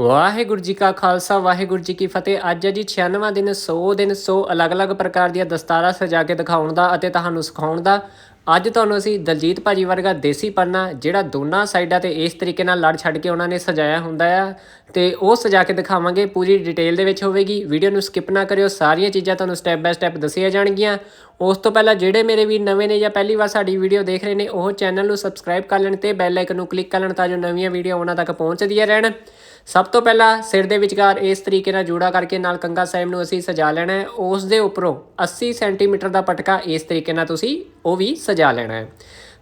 ਵਾਹਿਗੁਰੂ ਜੀ ਕਾ ਖਾਲਸਾ, ਵਾਹਿਗੁਰੂ ਜੀ ਕੀ ਫਤਿਹ। ਅੱਜ ਹੈ ਜੀ 96ਵਾਂ ਦਿਨ 100 ਦਿਨ 100 ਅਲੱਗ-ਅਲੱਗ ਪ੍ਰਕਾਰ ਦੀਆਂ ਦਸਤਾਰਾਂ ਸਜਾ ਕੇ ਦਿਖਾਉਣ ਦਾ ਅਤੇ ਤੁਹਾਨੂੰ ਸਿਖਾਉਣ ਦਾ। ਅੱਜ ਤੁਹਾਨੂੰ ਅਸੀਂ ਦਲਜੀਤ ਭਾਜੀ ਵਰਗਾ ਦੇਸੀ ਪੰਨਾ ਜਿਹੜਾ ਦੋਨਾਂ ਸਾਈਡਾਂ ਤੇ ਇਸ ਤਰੀਕੇ ਨਾਲ ਲੜ ਛੱਡ ਕੇ ਉਹਨਾਂ ਨੇ ਸਜਾਇਆ ਹੁੰਦਾ ਆ, ਤੇ ਉਹ ਸਜਾ ਕੇ ਦਿਖਾਵਾਂਗੇ। ਪੂਰੀ ਡਿਟੇਲ ਦੇ ਵਿੱਚ ਹੋਵੇਗੀ। ਵੀਡੀਓ ਨੂੰ ਸਕਿਪ ਨਾ ਕਰਿਓ। ਸਾਰੀਆਂ ਚੀਜ਼ਾਂ ਤੁਹਾਨੂੰ ਸਟੈਪ ਬਾਏ ਸਟੈਪ ਦੱਸੀਆਂ ਜਾਣਗੀਆਂ। ਉਸ ਤੋਂ ਪਹਿਲਾਂ ਜਿਹੜੇ ਮੇਰੇ ਵੀਰ ਨਵੇਂ ਨੇ ਜਾਂ ਪਹਿਲੀ ਵਾਰ ਸਾਡੀ ਵੀਡੀਓ ਦੇਖ ਰਹੇ ਨੇ, ਉਹ ਚੈਨਲ ਨੂੰ ਸਬਸਕ੍ਰਾਈਬ ਕਰ ਲੈਣ ਤੇ ਬੈਲ ਆਈਕਨ ਨੂੰ ਕਲਿੱਕ ਕਰ ਲੈਣ ਤਾਂ ਜੋ ਨਵੀਆਂ ਵੀਡੀਓ ਉਹਨਾਂ ਤੱਕ ਪਹੁੰਚਦੀਆਂ ਰਹਿਣ। ਸਭ ਤੋਂ ਪਹਿਲਾਂ ਸਿਰ ਦੇ ਵਿਚਕਾਰ ਇਸ ਤਰੀਕੇ ਨਾਲ ਜੋੜਾ ਕਰਕੇ ਨਾਲ ਕੰਗਾ ਸਾਹਿਬ ਨੂੰ ਅਸੀਂ ਸਜਾ ਲੈਣਾ ਹੈ। ਉਸ ਦੇ ਉੱਪਰੋਂ 80 ਸੈਂਟੀਮੀਟਰ ਦਾ ਪਟਕਾ ਇਸ ਤਰੀਕੇ ਨਾਲ ਤੁਸੀਂ ਉਹ ਵੀ ਸਜਾ ਲੈਣਾ ਹੈ।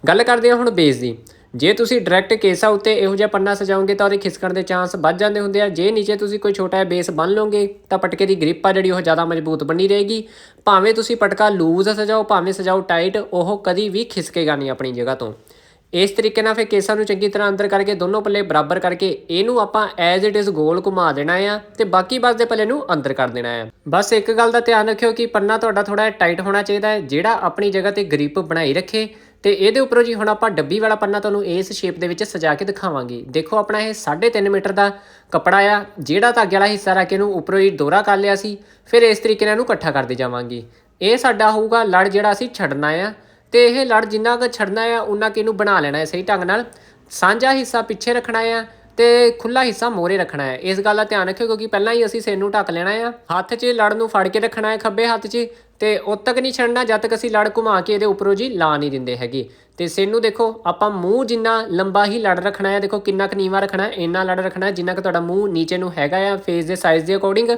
ਗੱਲ ਕਰਦੇ ਹਾਂ ਹੁਣ ਬੇਸ ਦੀ। ਜੇ ਤੁਸੀਂ ਡਾਇਰੈਕਟ ਕੇਸਾ ਉੱਤੇ ਇਹੋ ਜਿਹਾ ਪੰਨਾ ਸਜਾਓਗੇ ਤਾਂ ਉਹਦੇ ਖਿਸਕਣ ਦੇ ਚਾਂਸ ਵੱਧ ਜਾਂਦੇ ਹੁੰਦੇ ਆ। ਜੇ ਨੀਚੇ ਤੁਸੀਂ ਕੋਈ ਛੋਟਾ ਜਿਹਾ ਬੇਸ ਬੰਨ ਲਓਗੇ ਤਾਂ ਪਟਕੇ ਦੀ ਗ੍ਰਿਪ ਆ ਜਿਹੜੀ ਉਹ ਜ਼ਿਆਦਾ ਮਜ਼ਬੂਤ ਬਣੀ ਰਹੇਗੀ। ਭਾਵੇਂ ਤੁਸੀਂ ਪਟਕਾ ਲੂਜ਼ ਸਜਾਓ, ਭਾਵੇਂ ਸਜਾਓ ਟਾਈਟ ਉਹ ਕਦੀ ਵੀ ਖਿਸਕੇਗਾ ਨਹੀਂ ਆਪਣੀ ਜਗ੍ਹਾ ਤੋਂ। ਇਸ ਤਰੀਕੇ ਨਾਲ ਫਿਰ ਕੇਸਾਂ ਨੂੰ ਚੰਗੀ ਤਰ੍ਹਾਂ ਅੰਦਰ ਕਰਕੇ, ਦੋਨੋਂ ਪੱਲੇ ਬਰਾਬਰ ਕਰਕੇ ਇਹਨੂੰ ਆਪਾਂ ਐਜ਼ ਇਟ ਇਜ਼ ਗੋਲ ਘੁਮਾ ਦੇਣਾ ਆ ਤੇ ਬਾਕੀ ਬਸ ਦੇ ਪੱਲੇ ਨੂੰ ਅੰਦਰ ਕਰ ਦੇਣਾ ਆ। ਬਸ ਇੱਕ ਗੱਲ ਦਾ ਧਿਆਨ ਰੱਖਿਓ ਕਿ ਪੰਨਾ ਤੁਹਾਡਾ ਥੋੜਾ ਟਾਈਟ ਹੋਣਾ ਚਾਹੀਦਾ ਹੈ, ਜਿਹੜਾ ਆਪਣੀ ਜਗ੍ਹਾ ਤੇ ਗ੍ਰਿਪ ਬਣਾਈ ਰੱਖੇ ਤੇ ਇਹਦੇ ਉੱਪਰੋਂ ਜੀ ਹੁਣ ਆਪਾਂ ਡੱਬੀ ਵਾਲਾ ਪੰਨਾ ਤੁਹਾਨੂੰ ਇਸ ਸ਼ੇਪ ਦੇ ਵਿੱਚ ਸਜਾ ਕੇ ਦਿਖਾਵਾਂਗੇ। ਦੇਖੋ ਆਪਣਾ ਇਹ 3.5 ਮੀਟਰ ਦਾ ਕੱਪੜਾ ਆ, ਜਿਹੜਾ ਧਾਗੇ ਵਾਲਾ ਹਿੱਸਾ ਰੱਖ ਕੇ ਇਹਨੂੰ ਉੱਪਰੋਂ ਹੀ ਦੋਰਾ ਕਰ ਲਿਆ ਸੀ, ਫਿਰ ਇਸ ਤਰੀਕੇ ਨਾਲ ਇਹਨੂੰ ਇਕੱਠਾ ਕਰਦੇ ਜਾਵਾਂਗੇ। ਇਹ ਸਾਡਾ ਹੋਊਗਾ ਲੜ ਜਿਹੜਾ ਅਸੀਂ ਛੱਡਣਾ ਆ। ਤੇ ਇਹ ਲੜ ਜਿੰਨਾ ਕੁ ਛੱਡਣਾ ਆ ਉਹਨਾਂ ਕਿ ਇਹਨੂੰ ਬਣਾ ਲੈਣਾ ਹੈ ਸਹੀ ਢੰਗ ਨਾਲ। ਸਾਂਝਾ ਹਿੱਸਾ ਪਿੱਛੇ ਰੱਖਣਾ ਆ ਤੇ ਖੁੱਲਾ ਹਿੱਸਾ ਮੋਰੇ ਰੱਖਣਾ ਹੈ। ਇਸ ਗੱਲ ਦਾ ਧਿਆਨ ਰੱਖਿਓ ਕਿਉਂਕਿ ਪਹਿਲਾਂ ਹੀ ਅਸੀਂ ਸਿਰ ਨੂੰ ਢੱਕ ਲੈਣਾ ਆ। ਹੱਥ 'ਚ ਲੜ ਨੂੰ ਫੜ ਕੇ ਰੱਖਣਾ ਹੈ, ਖੱਬੇ ਹੱਥ 'ਚ। ਤੇ ਉਦ ਤੱਕ ਨਹੀਂ ਛੱਡਣਾ ਜਦ ਤੱਕ ਅਸੀਂ ਲੜ ਘੁਮਾ ਕੇ ਇਹਦੇ ਉੱਪਰੋਂ ਜੀ ਲਾ ਨਹੀਂ ਦਿੰਦੇ ਹੈਗੇ। ਤੇ ਸਿਰ ਨੂੰ ਦੇਖੋ, ਆਪਾਂ ਮੂੰਹ ਜਿੰਨਾ ਲੰਬਾ ਹੀ ਲੜ ਰੱਖਣਾ ਹੈ, ਦੇਖੋ ਕਿੰਨਾ ਕੁ ਨੀਵਾ ਰੱਖਣਾ ਹੈ, ਇੰਨਾ ਲੜ ਰੱਖਣਾ ਹੈ ਜਿੰਨਾ ਕੁ ਤੁਹਾਡਾ ਮੂੰਹ ਨੀਚੇ ਨੂੰ ਹੈਗਾ ਆ ਫੇਸ ਦੇ ਸਾਈਜ਼ ਦੇ ਅਕੋਰਡਿੰਗ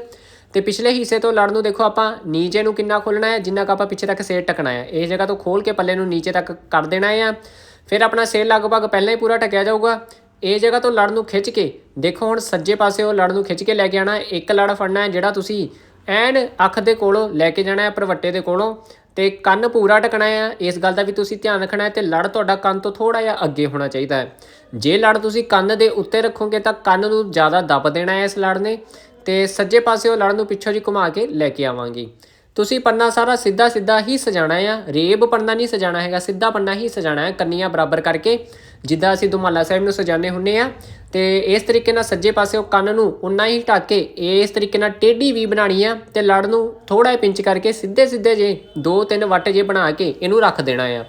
ਤੇ ਪਿਛਲੇ ਹਿੱਸੇ ਤੋਂ ਲੜ ਨੂੰ ਦੇਖੋ ਆਪਾਂ ਨੀਚੇ ਨੂੰ ਕਿੰਨਾ ਖੋਲਣਾ ਹੈ, ਜਿੰਨਾ ਕੁ ਆਪਾਂ ਪਿੱਛੇ ਤੱਕ ਸਿਰ ਟਕਣਾ ਹੈ। ਇਸ ਜਗ੍ਹਾ ਤੋਂ ਖੋਲ ਕੇ ਪੱਲੇ ਨੂੰ ਨੀਚੇ ਤੱਕ ਕਰ ਦੇਣਾ ਹੈ। ਫਿਰ ਆਪਣਾ ਸਿਰ ਲਗਭਗ ਪਹਿਲਾਂ ਹੀ ਪੂਰਾ ਟਕਿਆ ਜਾਊਗਾ। ਇਹ ਜਗ੍ਹਾ ਤੋਂ ਲੜ ਨੂੰ ਖਿੱਚ ਕੇ, ਦੇਖੋ ਹੁਣ ਸੱਜੇ ਪਾਸੇ ਉਹ ਲੜ ਨੂੰ ਖਿੱਚ ਕੇ ਲੈ ਕੇ ਆਣਾ ਇੱਕ ਲੜ ਫੜਨਾ ਹੈ ਜਿਹੜਾ ਤੁਸੀਂ ਐਨ ਅੱਖ ਦੇ ਕੋਲੋਂ ਲੈ ਕੇ ਜਾਣਾ ਹੈ ਪਰਵੱਟੇ ਦੇ ਕੋਲੋਂ। ਤੇ ਕੰਨ ਪੂਰਾ ਟਕਣਾ ਹੈ। ਇਸ ਗੱਲ ਦਾ ਵੀ ਤੁਸੀਂ ਧਿਆਨ ਰੱਖਣਾ ਹੈ ਤੇ ਲੜ ਤੁਹਾਡਾ ਕੰਨ ਤੋਂ ਥੋੜਾ ਜਿਹਾ ਅੱਗੇ ਹੋਣਾ ਚਾਹੀਦਾ ਹੈ। ਜੇ ਲੜ ਤੁਸੀਂ ਕੰਨ ਦੇ ਉੱਤੇ ਰੱਖੋਗੇ ਤਾਂ ਕੰਨ ਨੂੰ ਜ਼ਿਆਦਾ ਦੱਬ ਦੇਣਾ ਹੈ ਇਸ ਲੜ ਨੇ। ਤੇ ਸੱਜੇ ਪਾਸੇ ਉਹ ਲੜ ਨੂੰ ਪਿੱਛੋਂ ਜੀ ਘੁਮਾ ਕੇ ਲੈ ਕੇ ਆਵਾਂਗੇ। ਤੁਸੀਂ ਪੰਨਾ ਸਾਰਾ ਸਿੱਧਾ ਸਿੱਧਾ ਹੀ ਸਜਾਣਾ ਆ। ਰੇਬ ਪੰਨਾ ਨਹੀਂ ਸਜਾਣਾ ਹੈਗਾ, ਸਿੱਧਾ ਪੰਨਾ ਹੀ ਸਜਾਣਾ ਹੈ, ਕੰਨੀਆਂ ਬਰਾਬਰ ਕਰਕੇ, ਜਿੱਦਾਂ ਅਸੀਂ ਦੁਮਾਲਾ ਸਾਹਿਬ ਨੂੰ ਸਜਾਣੇ ਹੁੰਨੇ ਆ। ਤੇ ਇਸ ਤਰੀਕੇ ਨਾਲ ਸੱਜੇ ਪਾਸੇ ਉਹ ਕੰਨ ਨੂੰ ਉਨਾ ਹੀ ਢੱਕ ਕੇ ਇਸ ਤਰੀਕੇ ਨਾਲ ਟੇਢੀ ਵੀ ਬਣਾਣੀ ਆ ਤੇ ਲੜ ਨੂੰ ਥੋੜਾ ਜਿਹਾ ਪਿੰਚ ਕਰਕੇ ਸਿੱਧੇ ਸਿੱਧੇ ਜੇ ਦੋ ਤਿੰਨ ਵੱਟ ਜੇ ਬਣਾ ਕੇ ਇਹਨੂੰ ਰੱਖ ਦੇਣਾ ਆ।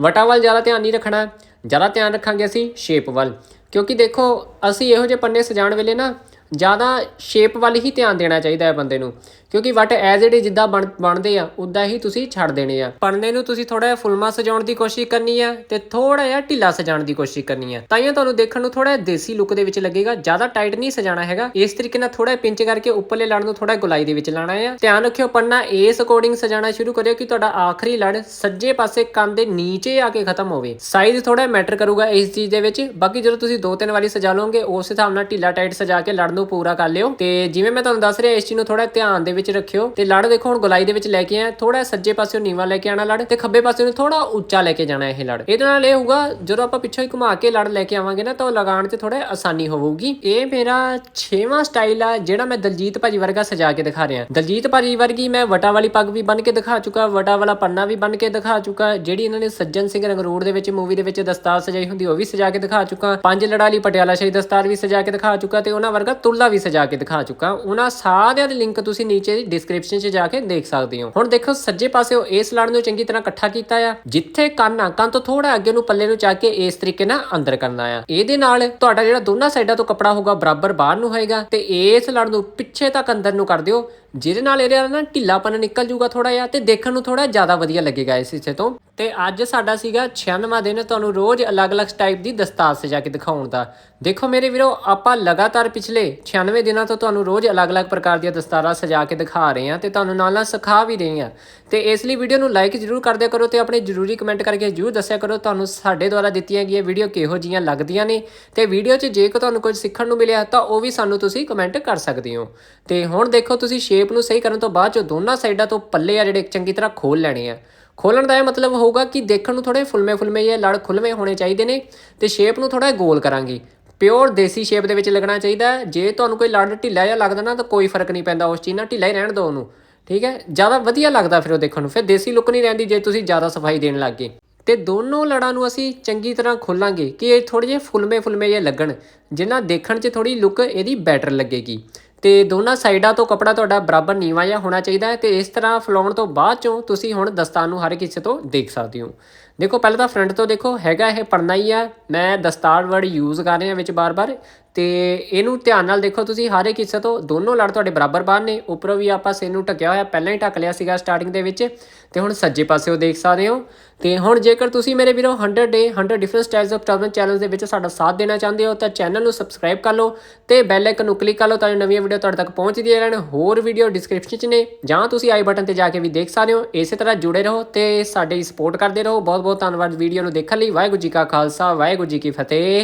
ਵਟਾਂ ਵੱਲ ਜ਼ਿਆਦਾ ਧਿਆਨ ਨਹੀਂ ਰੱਖਣਾ। ਜ਼ਿਆਦਾ ਧਿਆਨ ਰੱਖਾਂਗੇ ਅਸੀਂ ਸ਼ੇਪ ਵੱਲ। ਕਿਉਂਕਿ ਦੇਖੋ, ਅਸੀਂ ਇਹੋ ਜਿਹੇ ਪੰਨੇ ਸਜਾਉਣ ਵੇਲੇ ਨਾ ਜ਼ਿਆਦਾ ਸ਼ੇਪ ਵੱਲ ਹੀ ਧਿਆਨ ਦੇਣਾ ਚਾਹੀਦਾ ਹੈ ਬੰਦੇ ਨੂੰ, ਕਿਉਂਕਿ ਵਟ ਐਜ਼ ਇਟ ਜਿੱਦਾਂ ਬਣ, ਬਣਦੇ ਆ, ਉਦਾਂ ਹੀ ਤੁਸੀਂ ਛੱਡ ਦੇਣੇ ਆ। ਪੰਨੇ ਨੂੰ ਤੁਸੀਂ ਥੋੜਾ ਜਿਹਾ ਫੁਲਮਾ ਸਜਾਉਣ ਦੀ ਕੋਸ਼ਿਸ਼ ਕਰਨੀ ਆ ਤੇ ਥੋੜਾ ਜਿਹਾ ਢਿੱਲਾ ਸਜਾਉਣ ਦੀ ਕੋਸ਼ਿਸ਼ ਕਰਨੀ ਆ। ਤਾਂ ਹੀ ਤੁਹਾਨੂੰ ਦੇਖਣ ਨੂੰ ਥੋੜਾ ਦੇਸੀ ਲੁੱਕ ਦੇ ਵਿੱਚ ਲੱਗੇਗਾ, ਜ਼ਿਆਦਾ ਟਾਈਟ ਨਹੀਂ ਸਜਾਣਾ ਹੈਗਾ। ਇਸ ਤਰੀਕੇ ਨਾਲ ਥੋੜਾ ਪਿੰਚ ਕਰਕੇ ਉੱਪਰਲੇ ਲੜ ਨੂੰ ਥੋੜਾ ਗੁਲਾਈ ਦੇ ਵਿੱਚ ਲਾਣਾ ਆ। ਧਿਆਨ ਰੱਖਿਓ, ਪੰਨਾ ਇਸ ਅਕੋਰਡਿੰਗ ਸਜਾਣਾ ਸ਼ੁਰੂ ਕਰਿਓ ਕਿ ਤੁਹਾਡਾ ਆਖਰੀ ਲੜ ਸੱਜੇ ਪਾਸੇ ਕੰਨ ਦੇ ਨੀਚੇ ਆ ਕੇ ਖਤਮ ਹੋਵੇ। ਸਾਈਜ਼ ਥੋੜਾ ਮੈਟਰ ਕਰੂਗਾ ਇਸ ਚੀਜ਼ ਦੇ ਵਿੱਚ। ਬਾਕੀ ਜਦੋਂ ਤੁਸੀਂ ਦੋ ਤਿੰਨ ਵਾਰੀ ਸਜਾ ਲਓਗੇ, ਉਸ ਹਿਸਾਬ ਨਾਲ ਢਿੱਲਾ ਟਾਈਟ ਸਜਾ ਕੇ ਲੜ ਨੂੰ ਪੂਰਾ ਕਰ ਲਿਓ। ਤੇ ਜਿਵੇਂ ਮੈਂ ਤੁਹਾਨੂੰ ਦੱਸ ਰਿਹਾ, ਇਸ ਚੀਜ਼ ਨੂੰ ਥੋੜਾ ਧਿਆਨ ਦੇ ਵਿੱਚ ਰੱਖਿਓ। ਤੇ ਲੜ ਦੇਖੋ, ਹੁਣ ਗੁਲਾਈ ਦੇ ਵਿੱਚ ਲੈ ਕੇ ਆਇਆ। ਥੋੜਾ ਸੱਜੇ ਪਾਸਿਓਂ ਨੀਵਾ ਲੈ ਕੇ ਆਣਾ ਲੜ, ਤੇ ਖੱਬੇ ਪਾਸੇ ਨੂੰ ਥੋੜਾ ਉੱਚਾ ਲੈ ਕੇ ਜਾਣਾ ਇਹ ਲੜ। ਇਹਦੇ ਨਾਲ ਇਹ ਹੋਊਗਾ, ਜਦੋਂ ਆਪਾਂ ਪਿੱਛੋਂ ਹੀ ਘੁਮਾ ਕੇ ਲੜ ਲੈ ਕੇ ਆਵਾਂਗੇ ਨਾ, ਤਾਂ ਉਹ ਲਗਾਉਣ 'ਚ ਥੋੜਾ ਆਸਾਨੀ ਹੋਊਗੀ। ਇਹ ਮੇਰਾ 6ਵਾਂ ਸਟਾਈਲ ਆ, ਜਿਹੜਾ ਮੈਂ ਦਲਜੀਤ ਭਾਜੀ ਵਰਗਾ ਸਜਾ ਕੇ ਦਿਖਾ ਰਿਹਾ। ਦਲਜੀਤ ਭਾਜੀ ਵਰਗੀ ਮੈਂ ਵਟਾ ਵਾਲੀ ਪੱਗ ਵੀ ਬੰਨ ਕੇ ਦਿਖਾ ਚੁੱਕਾ, ਵਟਾ ਵਾਲਾ ਪੰਨਾ ਵੀ ਬੰਨ ਕੇ ਦਿਖਾ ਚੁੱਕਾ। ਜਿਹੜੀ ਇਹਨਾਂ ਨੇ ਸੱਜਣ ਸਿੰਘ ਰੰਗਰੂੜ ਦੇ ਵਿੱਚ ਮੂਵੀ ਦੇ ਵਿੱਚ ਦਸਤਾਰ ਸਜਾਈ ਹੁੰਦੀ, ਉਹ ਵੀ ਸਜਾ ਕੇ ਦਿਖਾ ਚੁੱਕਾ। ਪੰਜ ਲੜਾਲੀ ਪਟਿਆਲਾ ਸ਼ਾਹੀ ਦਸਤਾਰ ਵੀ ਸਜਾ ਕੇ ਦਿਖਾ ਚੁੱਕਾ, ਤੇ ਉਹਨਾਂ ਵਰਗਾ ਤੁਰਲਾ ਵੀ ਸਜਾ ਕੇ ਦਿਖਾ ਚੁੱਕਾ। ਉਹਨਾਂ ਸਾਰਿਆਂ ਦੇ ਲਿੰਕ ਤੁਸੀਂ ਨੀਚੇ ਡਿਸਕ੍ਰਿਪਸ਼ਨ 'ਚ ਜਾ ਕੇ ਦੇਖ ਸਕਦੇ ਹੋ। ਹੁਣ ਦੇਖੋ, ਸੱਜੇ ਪਾਸੇ ਉਹ ਇਸ ਲੜ ਨੂੰ ਚੰਗੀ ਤਰ੍ਹਾਂ ਇਕੱਠਾ ਕੀਤਾ ਆ, ਜਿੱਥੇ ਕੰਨ ਆ, ਕੰਨ ਤੋਂ ਥੋੜਾ ਅੱਗੇ ਨੂੰ ਪੱਲੇ ਨੂੰ ਚਾ ਕੇ ਇਸ ਤਰੀਕੇ ਨਾਲ ਅੰਦਰ ਕਰਨਾ ਆ। ਇਹਦੇ ਨਾਲ ਤੁਹਾਡਾ ਜਿਹੜਾ ਦੋਨਾਂ ਸਾਈਡਾਂ ਤੋਂ ਕੱਪੜਾ ਹੋਊਗਾ ਬਰਾਬਰ ਬਾਹਰ ਨੂੰ ਹੋਏਗਾ ਤੇ ਇਸ ਲੜ ਨੂੰ ਪਿੱਛੇ ਤੱਕ ਅੰਦਰ ਨੂੰ ਕਰ ਦਿਓ, ਜਿਹਦੇ ਨਾਲ ਇਹਦੇ ਨਾਲ ਨਾ ਢਿੱਲਾਪਨ ਨਿਕਲ ਜੂਗਾ ਥੋੜਾ ਜਿਹਾ ਤੇ ਦੇਖਣ ਨੂੰ ਥੋੜਾ ਜ਼ਿਆਦਾ ਵਧੀਆ ਲੱਗੇਗਾ ਇਸ ਹਿੱਸੇ ਤੋਂ। ਤੇ ਅੱਜ ਸਾਡਾ ਸੀਗਾ 96ਵਾਂ ਦਿਨ, ਤੁਹਾਨੂੰ ਰੋਜ਼ ਅਲੱਗ-ਅਲੱਗ ਟਾਈਪ ਦੀ ਦਸਤਾਰ ਸਜਾ ਕੇ ਦਿਖਾਉਣ ਦਾ। ਦੇਖੋ ਮੇਰੇ ਵੀਰੋ, ਆਪਾਂ ਲਗਾਤਾਰ ਪਿਛਲੇ 96 ਦਿਨਾਂ ਤੋਂ ਤੁਹਾਨੂੰ ਰੋਜ਼ ਅਲੱਗ-ਅਲੱਗ ਪ੍ਰਕਾਰ ਦੀਆਂ ਦਸਤਾਰਾਂ ਸਜਾ ਕੇ ਦਿਖਾ ਰਹੇ ਹਾਂ ਤੇ ਤੁਹਾਨੂੰ ਨਾਲ ਨਾਲ ਸਿਖਾ ਵੀ ਰਹੇ ਹਾਂ। ਤੇ ਇਸ ਲਈ ਵੀਡੀਓ ਨੂੰ ਲਾਈਕ ਜ਼ਰੂਰ ਕਰ ਦਿਆ ਕਰੋ ਤੇ ਆਪਣੇ ਜ਼ਰੂਰੀ ਕਮੈਂਟ ਕਰਕੇ ਜ਼ਰੂਰ ਦੱਸਿਆ ਕਰੋ, ਤੁਹਾਨੂੰ ਸਾਡੇ ਦੁਆਰਾ ਦਿੱਤੀਆਂ ਗਈਆਂ ਵੀਡੀਓ ਕਿਹੋ ਜੀਆਂ ਲੱਗਦੀਆਂ ਨੇ ਤੇ ਵੀਡੀਓ 'ਚ ਜੇ ਕੋ ਤੁਹਾਨੂੰ ਕੁਝ ਸਿੱਖਣ ਨੂੰ ਮਿਲਿਆ ਤਾਂ ਉਹ ਵੀ ਸਾਨੂੰ ਤੁਸੀਂ ਕਮੈਂਟ ਕਰ ਸਕਦੇ ਹੋ। ਤੇ ਹੁਣ ਦੇਖੋ ਤੁਸੀਂ ਸ਼ੇਪ ਨੂੰ ਸਹੀ ਕਰਨ ਤੋਂ ਬਾਅਦ ਚ ਦੋਨਾਂ ਸਾਈਡਾਂ ਤੋਂ ਪੱਲੇ ਆ ਜਿਹੜੇ ਚੰਗੀ ਤਰ੍ਹਾਂ ਖੋਲ ਲੈਣੇ ਆ। ਖੋਲਣ ਦਾ ਇਹ ਮਤਲਬ ਹੋਊਗਾ ਕਿ ਦੇਖਣ ਨੂੰ ਥੋੜੇ ਫੁਲਮੇ ਫੁਲਮੇ ਜਾਂ ਲੜ ਖੁੱਲਵੇਂ ਹੋਣੇ ਚਾਹੀਦੇ ਨੇ ਤੇ ਸ਼ੇਪ ਨੂੰ ਥੋੜਾ ਗੋਲ ਕਰਾਂਗੇ। ਪਿਓਰ ਦੇਸੀ ਸ਼ੇਪ ਦੇ ਵਿੱਚ ਲੱਗਣਾ ਚਾਹੀਦਾ ਜੇ ਤੁਹਾਨੂੰ ਕੋਈ ਲੜ ਢਿੱਲਾ ਜਿਹਾ ਲੱਗਦਾ ਨਾ ਤਾਂ ਕੋਈ ਫ਼ਰਕ ਨਹੀਂ ਪੈਂਦਾ ਉਸ ਚੀਜ਼ ਨਾਲ। ਢਿੱਲਾ ਹੀ ਰਹਿਣ ਦਿਓ ਉਹਨੂੰ, ਠੀਕ ਹੈ? ਜ਼ਿਆਦਾ ਵਧੀਆ ਲੱਗਦਾ ਫਿਰ ਉਹ ਦੇਖਣ ਨੂੰ। ਫਿਰ ਦੇਸੀ ਲੁੱਕ ਨਹੀਂ ਰਹਿੰਦੀ ਜੇ ਤੁਸੀਂ ਜ਼ਿਆਦਾ ਸਫ਼ਾਈ ਦੇਣ ਲੱਗ ਗਏ। ਤੇ ਦੋਨੋਂ ਲੜਾਂ ਨੂੰ ਅਸੀਂ ਚੰਗੀ ਤਰ੍ਹਾਂ ਖੋਲਾਂਗੇ ਕਿ ਇਹ ਥੋੜੇ ਜਿਹੇ ਫੁਲਮੇ ਫੁਲਮੇ ਜਿਹੇ ਲੱਗਣ। ਜਿਨ੍ਹਾਂ ਦੇਖਣ 'ਚ ਥੋੜੀ ਲੁੱਕ ਇਹਦੀ ਬੈਟਰ ਲੱਗੇਗੀ। ਤੇ ਦੋਨਾਂ ਸਾਈਡਾਂ ਤੋਂ ਕਪੜਾ ਤੁਹਾਡਾ ਬਰਾਬਰ ਨੀਵਾ ਜਿਹਾ ਹੋਣਾ ਚਾਹੀਦਾ ਹੈ ਤੇ ਇਸ ਤਰ੍ਹਾਂ ਫਲਾਉਣ ਤੋਂ ਬਾਅਦ ਚੋਂ ਤੁਸੀਂ ਹੁਣ ਦਸਤਾਰ ਨੂੰ ਹਰ ਇੱਕ ਹਿੱਸੇ ਤੋਂ ਦੇਖ ਸਕਦੇ ਹੋ। ਦੇਖੋ, ਪਹਿਲਾਂ ਤਾਂ ਫਰੰਟ ਤੋਂ ਦੇਖੋ, ਹੈਗਾ ਇਹ ਪੜਨਾ ਹੀ ਆ। ਮੈਂ ਦਸਤਾਰ ਵਰਡ ਯੂਜ਼ ਕਰ ਰਿਹਾ ਵਿੱਚ ਬਾਰ-ਬਾਰ ਤੇ ਇਹਨੂੰ ਧਿਆਨ ਨਾਲ ਦੇਖੋ ਤੁਸੀਂ, ਹਰ ਇੱਕ ਹਿੱਸੇ ਤੋਂ ਦੋਨੋਂ ਲੜ ਤੁਹਾਡੇ ਬਰਾਬਰ ਬਾਹਰ ਨੇ। ਉੱਪਰੋਂ ਵੀ ਆਪਾਂ ਸੇ ਨੂੰ ਢੱਕਿਆ ਹੋਇਆ, ਪਹਿਲਾਂ ਹੀ ਢੱਕ ਲਿਆ ਸੀਗਾ ਸਟਾਰਟਿੰਗ ਦੇ ਵਿੱਚ ਤੇ ਹੁਣ ਸੱਜੇ ਪਾਸੇ ਉਹ ਦੇਖ ਸਕਦੇ ਹੋ। ਤੇ ਹੁਣ ਜੇਕਰ ਤੁਸੀਂ ਮੇਰੇ ਵੀਰੋ 100 day 100 different styles of turban channel ਦੇ ਵਿੱਚ ਸਾਡਾ ਸਾਥ ਦੇਣਾ ਚਾਹੁੰਦੇ ਹੋ, ਤਾਂ ਚੈਨਲ ਨੂੰ ਸਬਸਕ੍ਰਾਈਬ ਕਰ ਲਓ ਤੇ ਬੈਲ ਆਈਕਨ ਨੂੰ ਕਲਿੱਕ ਕਰ ਲਓ ਤਾਂ ਨਵੀਆਂ ਵੀਡੀਓ ਤੁਹਾਡੇ ਤੱਕ ਪਹੁੰਚਦੀਆਂ ਰਹਿਣ। ਹੋਰ ਵੀਡੀਓ ਡਿਸਕ੍ਰਿਪਸ਼ਨ 'ਚ ਨੇ ਜਾਂ ਤੁਸੀਂ ਆਈ ਬਟਨ ਤੇ ਜਾ ਕੇ ਵੀ ਦੇਖ ਸਕਦੇ ਹੋ। ਇਸੇ ਤਰ੍ਹਾਂ ਜੁੜੇ ਰਹੋ ਤੇ ਸਾਡੀ ਸਪੋਰਟ ਕਰਦੇ ਰਹੋ। ਬਹੁਤ ਬਹੁਤ ਧੰਨਵਾਦ ਵੀਡੀਓ ਨੂੰ ਦੇਖਣ ਲਈ। ਵਾਹਿਗੁਰੂ ਜੀ ਕਾ ਖਾਲਸਾ ਵਾਹਿਗੁਰੂ ਜੀ ਕੀ ਫਤਿਹ।